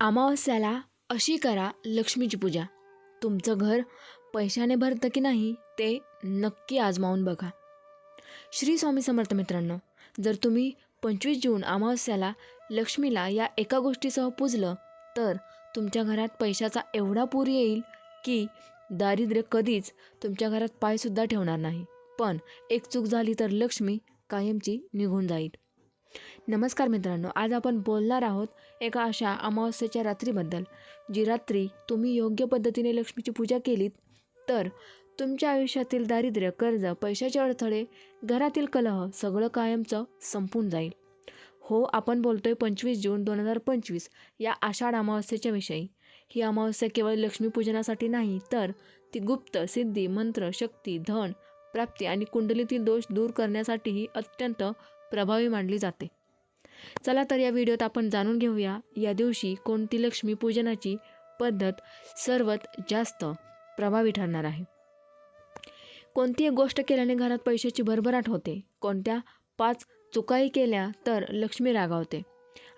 अमावस्याला अशी करा लक्ष्मीची पूजा. तुमचं घर पैशाने भरतं की नाही ते नक्की आजमावून बघा. श्री स्वामी समर्थ मित्रांनो जर तुम्ही पंचवीस जून अमावस्याला लक्ष्मीला या एका गोष्टीसह पूजलं तर तुमच्या घरात पैशाचा एवढा पूर येईल की दारिद्र्य कधीच तुमच्या घरात पायसुद्धा ठेवणार नाही. पण एक चूक झाली तर लक्ष्मी कायमची निघून जाईल. नमस्कार मित्रांनो आज आपण बोलणार आहोत एका अशा अमावस्येच्या रात्रीबद्दल. जी रात्री तुम्ही योग्य पद्धतीने लक्ष्मीची पूजा केलीत तर तुमच्या आयुष्यातील दारिद्र्य कर्ज पैशाचे अडथळे घरातील कलह सगळं कायमचं संपून जाईल. हो आपण बोलतोय पंचवीस जून दोन हजार पंचवीस या आषाढ अमावस्येच्या विषयी. ही अमावस्या केवळ लक्ष्मीपूजनासाठी नाही तर ती गुप्त सिद्धी मंत्र शक्ती धन प्राप्ती आणि कुंडलीतील दोष दूर करण्यासाठीही अत्यंत प्रभावी मानली जाते. चला तर या व्हिडिओत आपण जाणून घेऊया या दिवशी कोणती लक्ष्मी पूजनाची पद्धत सर्वात जास्त प्रभावी ठरणार आहे? कोणती एक गोष्ट केल्याने घरात पैशाची भरभराट होते? कोणत्या पाच चुकाई केल्या तर लक्ष्मी रागावते?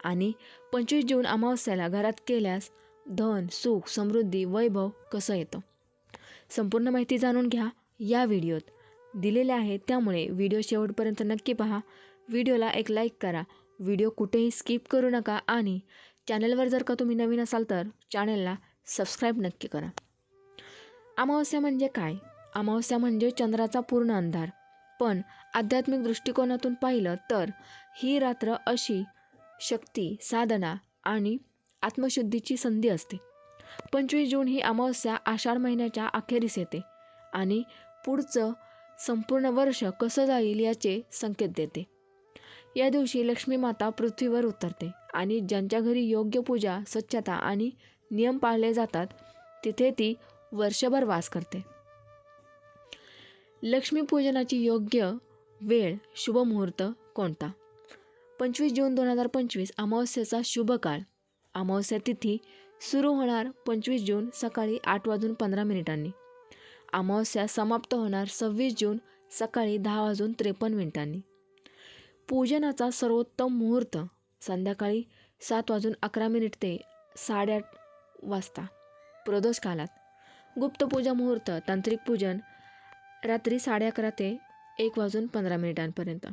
आणि पंचवीस जून अमावस्याला घरात केल्यास धन सुख समृद्धी वैभव कसं येतं? संपूर्ण माहिती जाणून घ्या या व्हिडिओत. दिलेल्या आहे त्यामुळे व्हिडिओ शेवटपर्यंत नक्की पहा. व्हिडिओला एक लाईक करा. व्हिडिओ कुठेही स्किप करू नका आणि चॅनलवर जर का तुम्ही नवीन असाल तर चॅनलला सबस्क्राईब नक्की करा. अमावस्या म्हणजे काय? अमावस्या म्हणजे चंद्राचा पूर्ण अंधार. पण आध्यात्मिक दृष्टिकोनातून पाहिलं तर ही रात्र अशी शक्ती साधना आणि आत्मशुद्धीची संधी असते. पंचवीस जून ही अमावस्या आषाढ महिन्याच्या अखेरीस येते आणि पुढचं संपूर्ण वर्ष कसं जाईल याचे संकेत देते. या दिवशी लक्ष्मी माता पृथ्वीवर उतरते आणि ज्यांच्या घरी योग्य पूजा स्वच्छता आणि नियम पाळले जातात तिथे ती वर्षभर वास करते. लक्ष्मीपूजनाची योग्य वेळ शुभ मुहूर्त कोणता? पंचवीस जून दोन हजार पंचवीस अमावस्येचा शुभ काळ. अमावस्या तिथी सुरू होणार पंचवीस जून सकाळी आठ वाजून पंधरा मिनिटांनी. अमावस्या समाप्त होणार सव्वीस जून सकाळी दहा वाजून त्रेपन्न मिनिटांनी. पूजनाचा सर्वोत्तम मुहूर्त संध्याकाळी सात वाजून अकरा मिनिट ते साडेआठ वाजता. प्रदोष कालात. गुप्त पूजा मुहूर्त तांत्रिक पूजन रात्री साडे अकरा ते एक वाजून पंधरा मिनिटांपर्यंत.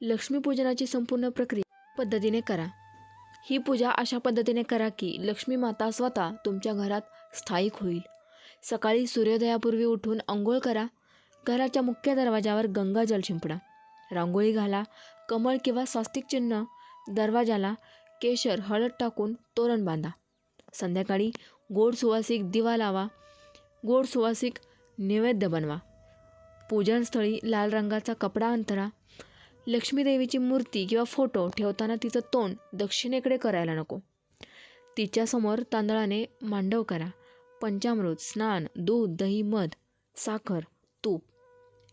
लक्ष्मीपूजनाची संपूर्ण प्रक्रिया पद्धतीने करा. ही पूजा अशा पद्धतीने करा की लक्ष्मी माता स्वतः तुमच्या घरात स्थायिक होईल. सकाळी सूर्योदयापूर्वी उठून आंघोळ करा. घराच्या मुख्य दरवाजावर गंगाजल शिंपडा. रांगोळी घाला कमळ किंवा स्वास्तिक चिन्ह दरवाजाला केशर हळद टाकून तोरण बांधा. संध्याकाळी गोड सुवासिक दिवा लावा गोड सुवासिक नैवेद्य बनवा. पूजनस्थळी लाल रंगाचा कपडा अंतरा. लक्ष्मीदेवीची मूर्ती किंवा फोटो ठेवताना तिचं तोंड दक्षिणेकडे करायला नको. तिच्यासमोर तांदळाने मांडव करा. पंचामृत स्नान दूध दही मध साखर तूप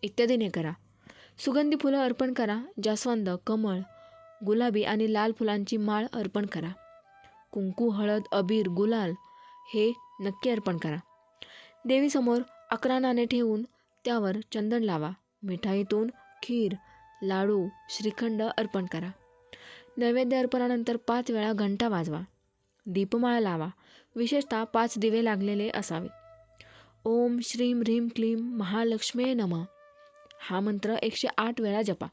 इत्यादीने करा. सुगंधी फुलं अर्पण करा जास्वंद कमळ गुलाबी आणि लाल फुलांची माळ अर्पण करा. कुंकू हळद अबीर गुलाल हे नक्की अर्पण करा. देवीसमोर अकरा नाणे ठेवून त्यावर चंदन लावा. मिठाईतून खीर लाडू श्रीखंड अर्पण करा. नैवेद्य अर्पणानंतर पाच वेळा घंटा वाजवा. दीपमाळा लावा. विशेषतः पाच दिवे लागलेले असावेत ओम श्रीम ह्रीम क्लीम महालक्ष्मी नम. हा मंत्र एकशे आठ वेळा जपा.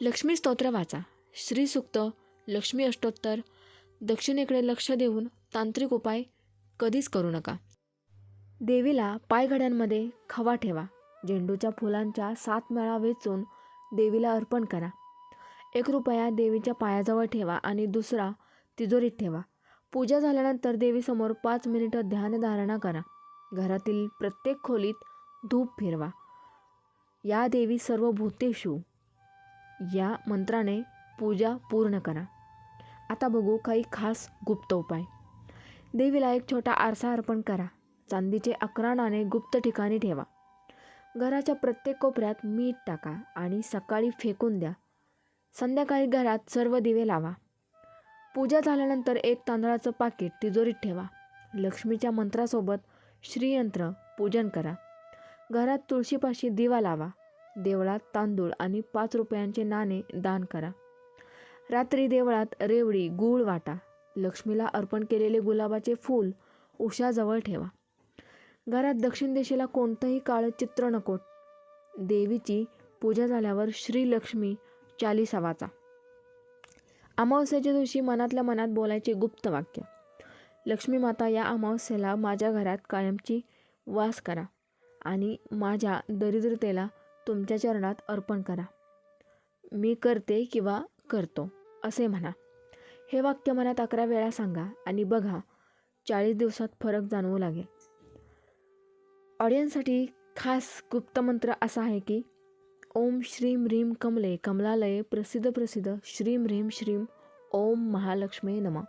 लक्ष्मी स्तोत्र वाचा. श्रीसुक्त लक्ष्मी अष्टोत्तर दक्षिणेकडे लक्ष देऊन तांत्रिक उपाय कधीच करू नका. देवीला पायघड्यांमध्ये खवा ठेवा. झेंडूच्या फुलांच्या सात मेळा वेचून देवीला अर्पण करा. एक रुपया देवीच्या पायाजवळ ठेवा आणि दुसरा तिजोरीत ठेवा. पूजा झाल्यानंतर देवीसमोर पाच मिनिटं ध्यानधारणा करा. घरातील प्रत्येक खोलीत धूप फिरवा. या देवी सर्व भूतेषु या मंत्राने पूजा पूर्ण करा. आता बघू काही खास गुप्त उपाय. देवीला एक छोटा आरसा अर्पण करा. चांदीचे अकरा नाणे गुप्त ठिकाणी ठेवा. घराच्या प्रत्येक कोपऱ्यात मीठ टाका आणि सकाळी फेकून द्या. संध्याकाळी घरात सर्व दिवे लावा. पूजा झाल्यानंतर एक तांदळाचं पाकिट तिजोरीत ठेवा. लक्ष्मीच्या मंत्रासोबत श्रीयंत्र पूजन करा. घरात तुळशीपाशी दिवा लावा. देवळात तांदूळ आणि पाच रुपयांचे नाणे दान करा. रात्री देवळात रेवडी गूळ वाटा. लक्ष्मीला अर्पण केलेले गुलाबाचे फूल उशाजवळ ठेवा. घरात दक्षिण दिशेला कोणतंही काळं चित्र नको. देवीची पूजा झाल्यावर श्रीलक्ष्मी चालिसा वाचा अमावस्याच्या दिवशी मनातल्या मनात बोलायचे गुप्त वाक्य. लक्ष्मी माता या अमावस्येला माझ्या घरात कायमची वास करा. आणि माझ्या दरिद्रतेला तुमच्या चरणात अर्पण करा. मी करते किंवा करतो असे म्हणा. हे वाक्य मनात अकरा वेळा सांगा आणि बघा चाळीस दिवसात फरक जाणवू लागेल. ऑडियन्ससाठी खास गुप्तमंत्र असा आहे की ओम श्रीम ह्रीम कमले कमलालये प्रसिद्ध प्रसिद्ध श्रीम ह्रीम श्रीम ओम महालक्ष्मी नम.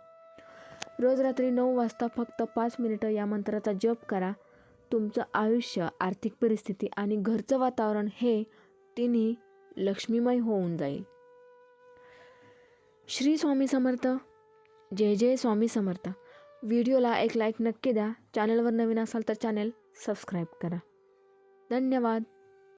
रोज रात्री नऊ वाजता फक्त पाच मिनिटं या मंत्राचा जप करा तुमचं आयुष्य आर्थिक परिस्थिती आणि घरचं वातावरण हे तिन्ही लक्ष्मीमय होऊन जाईल. श्री स्वामी समर्थ. जय जय स्वामी समर्थ. व्हिडिओला एक लाईक नक्की द्या. चॅनलवर नवीन असाल तर चॅनल सबस्क्राईब करा. धन्यवाद.